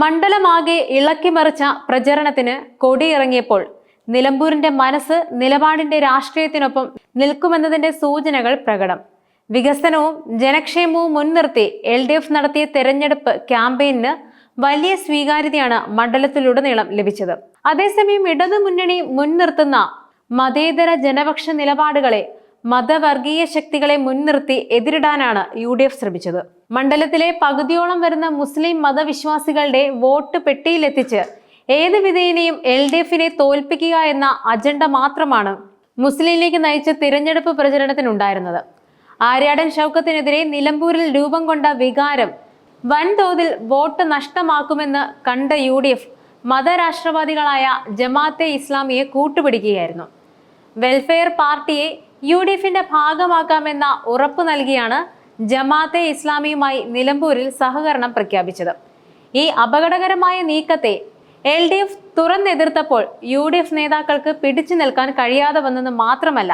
മണ്ഡലമാകെ ഇളക്കിമറിച്ച പ്രചരണത്തിന് കൊടിയിറങ്ങിയപ്പോൾ നിലമ്പൂരിന്റെ മനസ്സ് നിലപാടിന്റെ രാഷ്ട്രീയത്തിനൊപ്പം നിൽക്കുമെന്നതിന്റെ സൂചനകൾ പ്രകടം. വികസനവും ജനക്ഷേമവും മുൻനിർത്തി എൽ ഡി എഫ് നടത്തിയ തെരഞ്ഞെടുപ്പ് ക്യാമ്പയിന് വലിയ സ്വീകാര്യതയാണ് മണ്ഡലത്തിലുടനീളം ലഭിച്ചത്. അതേസമയം ഇടതുമുന്നണി മുൻനിർത്തുന്ന മതേതര ജനപക്ഷ നിലപാടുകളെ മതവർഗീയ ശക്തികളെ മുൻനിർത്തി എതിരിടാനാണ് യു ഡി എഫ് ശ്രമിച്ചത്. മണ്ഡലത്തിലെ പകുതിയോളം വരുന്ന മുസ്ലിം മതവിശ്വാസികളുടെ വോട്ട് പെട്ടിയിലെത്തിച്ച് ഏത് വിധേയനെയും എൽ ഡി എഫിനെ തോൽപ്പിക്കുക എന്ന അജണ്ട മാത്രമാണ് മുസ്ലിം നയിച്ച തിരഞ്ഞെടുപ്പ് പ്രചരണത്തിനുണ്ടായിരുന്നത്. ആര്യാടൻ ഷൗക്കത്തിനെതിരെ നിലമ്പൂരിൽ രൂപം കൊണ്ട വികാരം വൻതോതിൽ വോട്ട് നഷ്ടമാക്കുമെന്ന് കണ്ട യു ഡി എഫ് മതരാഷ്ട്രവാദികളായ ജമാഅത്തെ ഇസ്ലാമിയെ കൂട്ടുപിടിക്കുകയായിരുന്നു. വെൽഫെയർ പാർട്ടിയെ യു ഡി എഫിന്റെ ഭാഗമാക്കാമെന്ന ഉറപ്പ് നൽകിയാണ് ജമാഅത്തെ ഇസ്ലാമിയുമായി നിലമ്പൂരിൽ സഹകരണം പ്രഖ്യാപിച്ചത്. ഈ അപകടകരമായ നീക്കത്തെ എൽ ഡി എഫ് തുറന്നെതിർത്തപ്പോൾ യു ഡി എഫ് നേതാക്കൾക്ക് പിടിച്ചു നിൽക്കാൻ കഴിയാതെ വന്നെന്ന് മാത്രമല്ല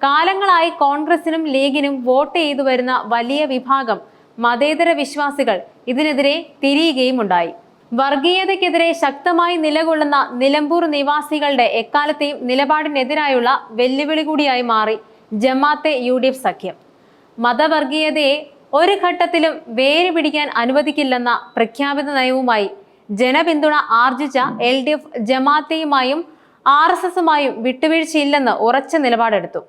കാലങ്ങളായി കോൺഗ്രസിനും ലീഗിനും വോട്ട് ചെയ്തു വരുന്ന വലിയ വിഭാഗം മതേതര വിശ്വാസികൾ ഇതിനെതിരെ തിരിയുകയും ഉണ്ടായി. വർഗീയതയ്ക്കെതിരെ ശക്തമായി നിലകൊള്ളുന്ന നിലമ്പൂർ നിവാസികളുടെ എക്കാലത്തെയും നിലപാടിനെതിരായുള്ള വെല്ലുവിളി കൂടിയായി മാറി ജമാത്തെ യു ഡി എഫ് സഖ്യം. മതവർഗീയതയെ ഒരു ഘട്ടത്തിലും വേര് പിടിക്കാൻ അനുവദിക്കില്ലെന്ന പ്രഖ്യാപിത നയവുമായി ജനപിന്തുണ ആർജിച്ച എൽ ഡി എഫ് ജമാഅത്തെയുമായും ആർ എസ് എസുമായും വിട്ടുവീഴ്ചയില്ലെന്ന് ഉറച്ച നിലപാടെടുത്തു.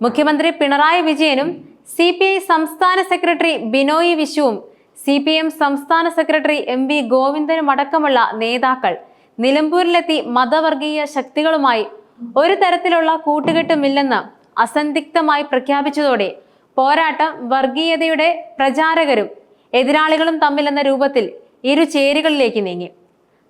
മുഖ്യമന്ത്രി പിണറായി വിജയനും സി പി ഐ സംസ്ഥാന സെക്രട്ടറി ബിനോയ് വിശ്വവും സി പി എം സംസ്ഥാന സെക്രട്ടറി എം വി ഗോവിന്ദനും അടക്കമുള്ള നേതാക്കൾ നിലമ്പൂരിലെത്തി മതവർഗീയ ശക്തികളുമായി ഒരു തരത്തിലുള്ള കൂട്ടുകെട്ടുമില്ലെന്ന് അസന്ധിഗ്ധമായി പ്രഖ്യാപിച്ചതോടെ പോരാട്ടം വർഗീയതയുടെ പ്രചാരകരും എതിരാളികളും തമ്മിലെന്ന രൂപത്തിൽ ഇരു ചേരികളിലേക്ക് നീങ്ങി.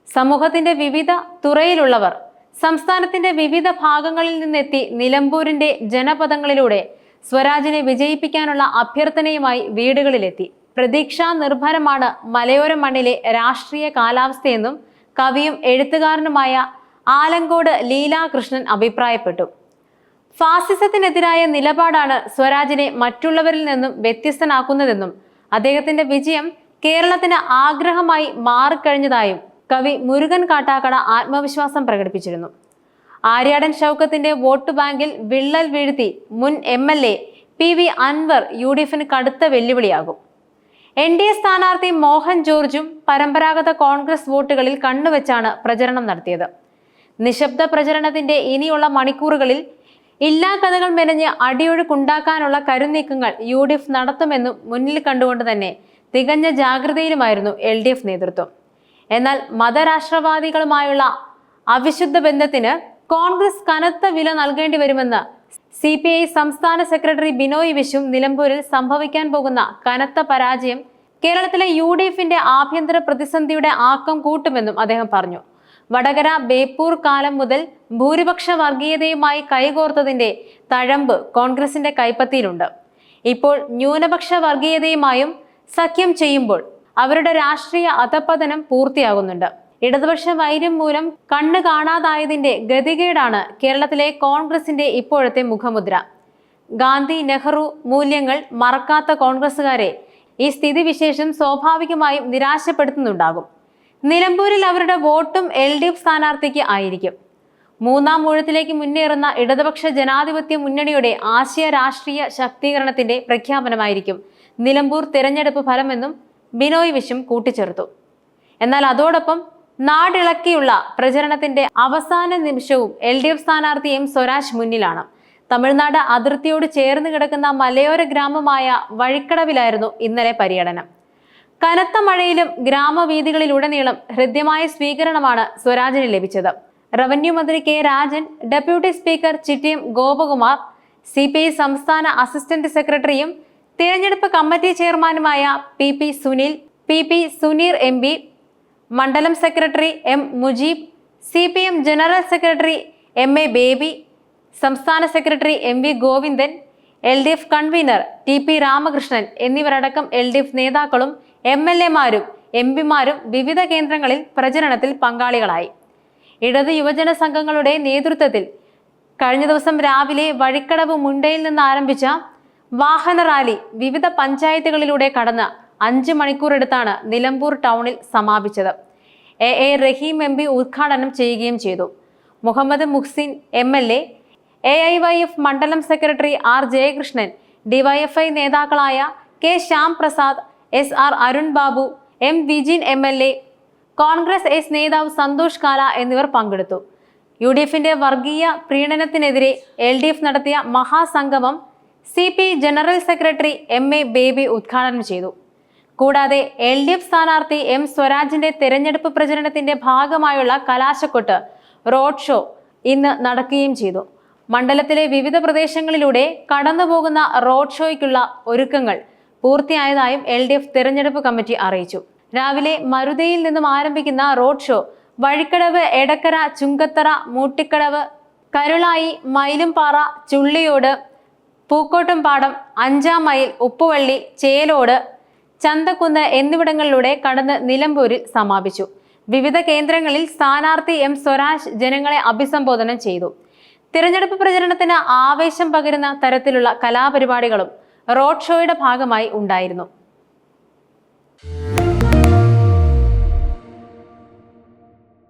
സമൂഹത്തിന്റെ വിവിധ തുറയിലുള്ളവർ സംസ്ഥാനത്തിന്റെ വിവിധ ഭാഗങ്ങളിൽ നിന്നെത്തി നിലമ്പൂരിന്റെ ജനപദങ്ങളിലൂടെ സ്വരാജിനെ വിജയിപ്പിക്കാനുള്ള അഭ്യർത്ഥനയുമായി വീടുകളിലെത്തി. പ്രതീക്ഷാ നിർഭരമാണ് മലയോര മണ്ണിലെ രാഷ്ട്രീയ കാലാവസ്ഥയെന്നും കവിയും എഴുത്തുകാരനുമായ ആലങ്കോട് ലീലാകൃഷ്ണൻ അഭിപ്രായപ്പെട്ടു. ഫാസിസത്തിനെതിരായ നിലപാടാണ് സ്വരാജിനെ മറ്റുള്ളവരിൽ നിന്നും വ്യത്യസ്തനാക്കുന്നതെന്നും അദ്ദേഹത്തിന്റെ വിജയം കേരളത്തിന് ആഗ്രഹമായി മാറിക്കഴിഞ്ഞതായും കവി മുരുകൻ കാട്ടാക്കട ആത്മവിശ്വാസം പ്രകടിപ്പിച്ചിരുന്നു. ആര്യാടൻ ഷൗക്കത്തിന്റെ വോട്ട് ബാങ്കിൽ വിള്ളൽ വീഴ്ത്തി മുൻ M L A P V Anvar U D എഫിന് കടുത്ത വെല്ലുവിളിയാകും. എൻ ഡി എ സ്ഥാനാർത്ഥി മോഹൻ ജോർജും പരമ്പരാഗത കോൺഗ്രസ് വോട്ടുകളിൽ കണ്ണുവെച്ചാണ് പ്രചരണം നടത്തിയത്. നിശബ്ദ പ്രചരണത്തിന്റെ ഇനിയുള്ള മണിക്കൂറുകളിൽ ഇല്ലാ കഥകൾ മെനഞ്ഞ് അടിയൊഴുക്കുണ്ടാക്കാനുള്ള കരുനീക്കങ്ങൾ യു ഡി എഫ് നടത്തുമെന്നും മുന്നിൽ കണ്ടുകൊണ്ട് തന്നെ തികഞ്ഞ ജാഗ്രതയിലുമായിരുന്നു എൽ ഡി എഫ് നേതൃത്വം. എന്നാൽ മതരാഷ്ട്രവാദികളുമായുള്ള അവിശുദ്ധ ബന്ധത്തിന് കോൺഗ്രസ് കനത്ത വില നൽകേണ്ടി വരുമെന്ന് സി പി ഐ സംസ്ഥാന സെക്രട്ടറി ബിനോയ് വിശ്വം നിലമ്പൂരിൽ സംഭവിക്കാൻ പോകുന്ന കനത്ത പരാജയം കേരളത്തിലെ യു ഡി എഫിന്റെ ആഭ്യന്തര പ്രതിസന്ധിയുടെ ആക്കം കൂട്ടുമെന്നും അദ്ദേഹം പറഞ്ഞു. വടകര ബേപ്പൂർ കാലം മുതൽ ഭൂരിപക്ഷ വർഗീയതയുമായി കൈകോർത്തതിന്റെ തഴമ്പ് കോൺഗ്രസിന്റെ കൈപ്പത്തിയിലുണ്ട്. ഇപ്പോൾ ന്യൂനപക്ഷ വർഗീയതയുമായും സഖ്യം ചെയ്യുമ്പോൾ അവരുടെ രാഷ്ട്രീയ അധപ്പതനം പൂർത്തിയാകുന്നുണ്ട്. ഇടതുപക്ഷ വൈര്യം മൂലം കണ്ണു കാണാതായതിന്റെ ഗതികേടാണ് കേരളത്തിലെ കോൺഗ്രസിന്റെ ഇപ്പോഴത്തെ മുഖമുദ്ര. ഗാന്ധി നെഹ്റു മൂല്യങ്ങൾ മറക്കാത്ത കോൺഗ്രസുകാരെ ഈ സ്ഥിതിവിശേഷം സ്വാഭാവികമായും നിരാശപ്പെടുത്തുന്നുണ്ടാകും. നിലമ്പൂരിൽ അവരുടെ വോട്ടും എൽ ഡി എഫ് സ്ഥാനാർത്ഥിക്ക് ആയിരിക്കും. മൂന്നാം ഊഴത്തിലേക്ക് മുന്നേറുന്ന ഇടതുപക്ഷ ജനാധിപത്യ മുന്നണിയുടെ ആശയ രാഷ്ട്രീയ ശാക്തീകരണത്തിന്റെ പ്രഖ്യാപനമായിരിക്കും നിലമ്പൂർ തിരഞ്ഞെടുപ്പ് ഫലമെന്നും ബിനോയ് വിശും കൂട്ടിച്ചേർത്തു. എന്നാൽ അതോടൊപ്പം നാടിളക്കിയുള്ള പ്രചരണത്തിന്റെ അവസാന നിമിഷവും എൽ ഡി എഫ് സ്ഥാനാർത്ഥി എം സ്വരാജ് മുന്നിലാണ്. തമിഴ്നാട് അതിർത്തിയോട് ചേർന്ന് കിടക്കുന്ന മലയോര ഗ്രാമമായ വഴിക്കടവിലായിരുന്നു ഇന്നലെ പര്യടനം. കനത്ത മഴയിലും ഗ്രാമവീഥികളിലുടനീളം ഹൃദ്യമായ സ്വീകരണമാണ് സ്വരാജിന് ലഭിച്ചത്. റവന്യൂ മന്ത്രി K Rajan deputy speaker Chittayam Gopakumar C സംസ്ഥാന അസിസ്റ്റന്റ് സെക്രട്ടറിയും തിരഞ്ഞെടുപ്പ് കമ്മിറ്റി ചെയർമാനുമായ P P Sunil P P Suneer M P മണ്ഡലം secretary M Mujeeb C P M general secretary M A Baby സംസ്ഥാന secretary M V Govindan L D F convener T P Ramakrishnan എന്നിവരടക്കം L D F നേതാക്കളും M L എമാരും M പിമാരും വിവിധ കേന്ദ്രങ്ങളിൽ പ്രചരണത്തിൽ പങ്കാളികളായി. ഇടത് യുവജന സംഘങ്ങളുടെ നേതൃത്വത്തിൽ കഴിഞ്ഞ ദിവസം രാവിലെ വഴിക്കടവ് മുണ്ടയിൽ നിന്ന് ആരംഭിച്ച വാഹന റാലി വിവിധ പഞ്ചായത്തുകളിലൂടെ കടന്ന് അഞ്ച് മണിക്കൂർ എടുത്താണ് നിലമ്പൂർ ടൗണിൽ സമാപിച്ചത്. A. A. Rahim M. P ഉദ്ഘാടനം ചെയ്യുകയും ചെയ്തു. Muhammad Muhsin M. L. A. A. I. Y. F. മണ്ഡലം സെക്രട്ടറി ആർ. ജയകൃഷ്ണൻ ഡിവൈഎഫ്ഐ നേതാക്കളായ K. Shyam Prasad S. R. Arun Babu M. Vijin M. L. A. Congress S. നേതാവ് സന്തോഷ് കാല എന്നിവർ പങ്കെടുത്തു. U D എഫിന്റെ വർഗീയ പ്രീണനത്തിനെതിരെ എൽ. ഡി. എഫ്. നടത്തിയ മഹാസംഗമം C. P. General secretary M. A. Baby ഉദ്ഘാടനം ചെയ്തു. കൂടാതെ എൽ ഡി എഫ് സ്ഥാനാർത്ഥി എം സ്വരാജിന്റെ തെരഞ്ഞെടുപ്പ് പ്രചരണത്തിന്റെ ഭാഗമായുള്ള കലാശക്കൊട്ട് റോഡ് ഷോ ഇന്ന് നടക്കുകയും ചെയ്തു. മണ്ഡലത്തിലെ വിവിധ പ്രദേശങ്ങളിലൂടെ കടന്നുപോകുന്ന റോഡ് ഷോയ്ക്കുള്ള ഒരുക്കങ്ങൾ പൂർത്തിയായതായും എൽ ഡി എഫ് തെരഞ്ഞെടുപ്പ് കമ്മിറ്റി അറിയിച്ചു. രാവിലെ മരുതയിൽ നിന്നും ആരംഭിക്കുന്ന റോഡ് ഷോ വഴിക്കടവ് എടക്കര ചുങ്കത്തറ മൂട്ടിക്കടവ് കരുളായി മയിലുംപാറ ചുള്ളിയോട് പൂക്കോട്ടുംപാടം അഞ്ചാം മൈൽ ഉപ്പുവള്ളി ചേലോട് ചന്തക്കുന്ന് എന്നിവിടങ്ങളിലൂടെ കടന്ന് നിലമ്പൂരിൽ സമാപിച്ചു. വിവിധ കേന്ദ്രങ്ങളിൽ സ്ഥാനാർത്ഥി എം സ്വരാജ് ജനങ്ങളെ അഭിസംബോധന ചെയ്തു. തിരഞ്ഞെടുപ്പ് പ്രചരണത്തിന് ആവേശം പകരുന്ന തരത്തിലുള്ള കലാപരിപാടികളും റോഡ് ഷോയുടെ ഭാഗമായി ഉണ്ടായിരുന്നു.